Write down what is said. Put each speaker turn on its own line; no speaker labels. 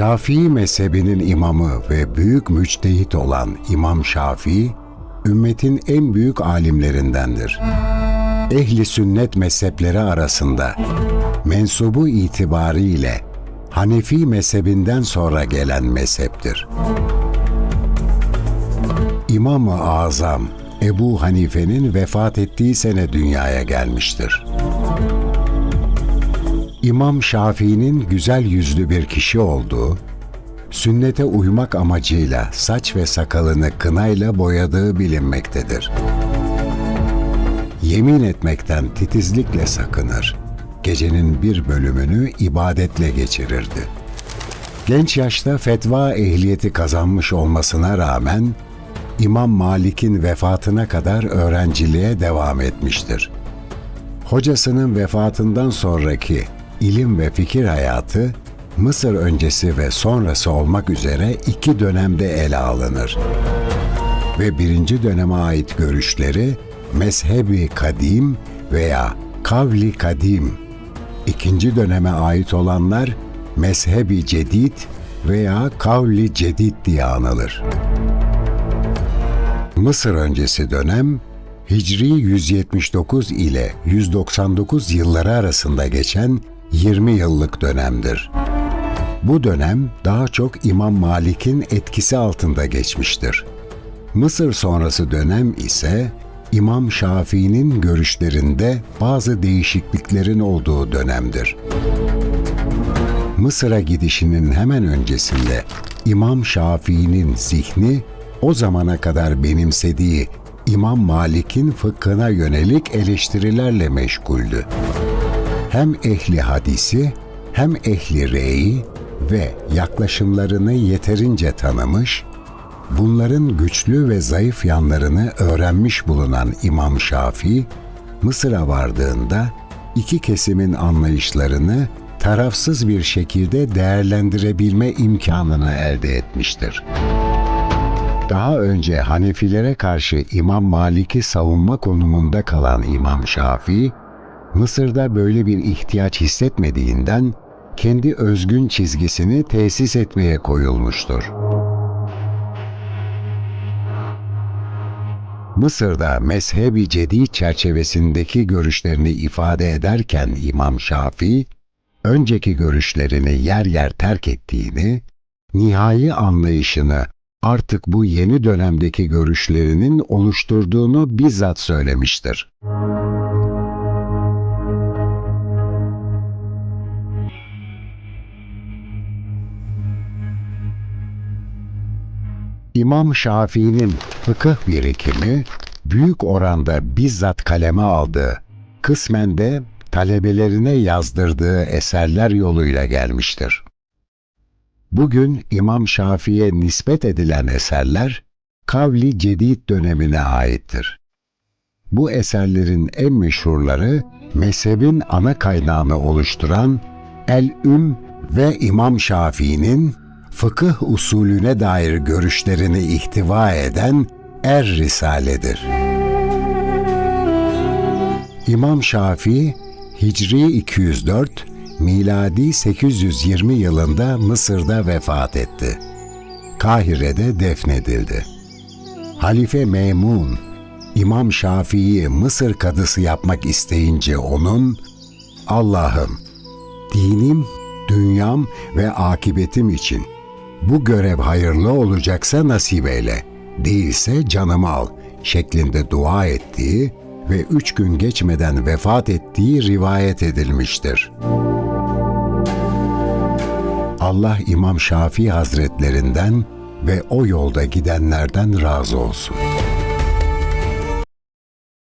Şafii mezhebinin imamı ve büyük müçtehit olan İmam Şafii, ümmetin en büyük alimlerindendir. Ehli sünnet mezhepleri arasında mensubu itibariyle Hanefi mezhebinden sonra gelen mezheptir. İmam-ı Azam Ebu Hanife'nin vefat ettiği sene dünyaya gelmiştir. İmam Şafii'nin güzel yüzlü bir kişi olduğu, sünnete uymak amacıyla saç ve sakalını kınayla boyadığı bilinmektedir. Yemin etmekten titizlikle sakınır. Gecenin bir bölümünü ibadetle geçirirdi. Genç yaşta fetva ehliyeti kazanmış olmasına rağmen İmam Malik'in vefatına kadar öğrenciliğe devam etmiştir. Hocasının vefatından sonraki ilim ve fikir hayatı Mısır öncesi ve sonrası olmak üzere iki dönemde ele alınır. Ve birinci döneme ait görüşleri mezhebi kadim veya kavli kadim, ikinci döneme ait olanlar mezhebi cedid veya kavli cedid diye anılır. Mısır öncesi dönem Hicri 179 ile 199 yılları arasında geçen 20 yıllık dönemdir. Bu dönem daha çok İmam Malik'in etkisi altında geçmiştir. Mısır sonrası dönem ise İmam Şafii'nin görüşlerinde bazı değişikliklerin olduğu dönemdir. Mısır'a gidişinin hemen öncesinde İmam Şafii'nin zihni o zamana kadar benimsediği İmam Malik'in fıkhına yönelik eleştirilerle meşguldü. Hem ehli hadisi hem ehli reyi ve yaklaşımlarını yeterince tanımış, bunların güçlü ve zayıf yanlarını öğrenmiş bulunan İmam Şafii, Mısır'a vardığında iki kesimin anlayışlarını tarafsız bir şekilde değerlendirebilme imkanını elde etmiştir. Daha önce Hanefilere karşı İmam Malik'i savunma konumunda kalan İmam Şafii, Mısır'da böyle bir ihtiyaç hissetmediğinden kendi özgün çizgisini tesis etmeye koyulmuştur. Mısır'da mezhebi cedid çerçevesindeki görüşlerini ifade ederken İmam Şafii, önceki görüşlerini yer yer terk ettiğini, nihai anlayışını artık bu yeni dönemdeki görüşlerinin oluşturduğunu bizzat söylemiştir. İmam Şafii'nin fıkıh birikimi büyük oranda bizzat kaleme aldığı, kısmen de talebelerine yazdırdığı eserler yoluyla gelmiştir. Bugün İmam Şafii'ye nispet edilen eserler Kavli Cedid dönemine aittir. Bu eserlerin en meşhurları mezhebin ana kaynağını oluşturan El-Üm ve İmam Şafii'nin fıkıh usulüne dair görüşlerini ihtiva eden Er Risale'dir. İmam Şafii Hicri 204, miladi 820 yılında Mısır'da vefat etti. Kahire'de defnedildi. Halife Memun, İmam Şafii'yi Mısır kadısı yapmak isteyince onun, Allah'ım, dinim, dünyam ve akibetim için bu görev hayırlı olacaksa nasip eyle, değilse canımı al şeklinde dua ettiği ve üç gün geçmeden vefat ettiği rivayet edilmiştir. Allah İmam Şafii Hazretlerinden ve o yolda gidenlerden razı olsun.